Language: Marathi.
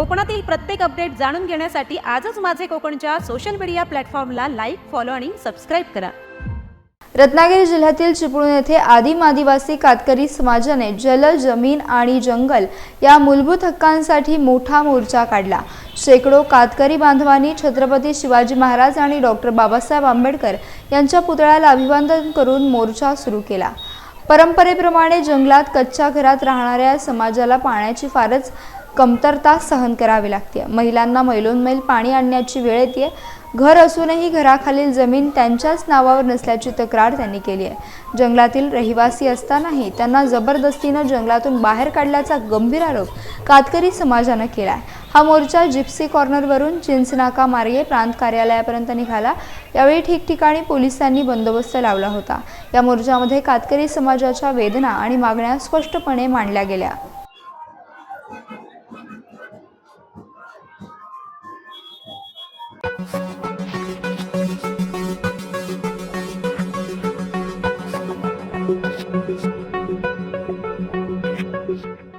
कोकणातील प्रत्येक अपडेट जाणून घेण्यासाठी आजच माझे कोकणच्या सोशल मीडिया प्लॅटफॉर्मला लाईक फॉलो आणि सबस्क्राईब करा. रत्नागिरी जिल्ह्यातील चिपळूण येथे आदिम आदिवासी कातकरी समाजाने जल जमीन आणि जंगल या मूलभूत हक्कांसाठी मोठा मोर्चा काढला. शेकडो कातकरी बांधवांनी छत्रपती शिवाजी महाराज आणि डॉक्टर बाबासाहेब आंबेडकर यांच्या पुतळ्याला अभिवादन करून मोर्चा सुरू केला. परंपरेप्रमाणे जंगलात कच्च्या घरात राहणाऱ्या समाजाला पाण्याची फारच कमतरता सहन करावी लागते महिलांना मैलोनमैल पाणी आणण्याची वेळ येते घर असूनही घराखालील जमीन त्यांच्याच नावावर नसल्याची तक्रार त्यांनी केली आहे. जंगलातील रहिवासी असतानाही त्यांना जबरदस्तीनं जंगलातून बाहेर काढल्याचा गंभीर आरोप कातकरी समाजानं केला आहे. हा मोर्चा जिप्सी कॉर्नरवरून चिंचनाका मार्गे प्रांत कार्यालयापर्यंत निघाला. यावेळी ठिकठिकाणी पोलिसांनी बंदोबस्त लावला होता. या मोर्चामध्ये कातकरी समाजाच्या वेदना आणि मागण्या स्पष्टपणे मांडल्या गेल्या. Thank you.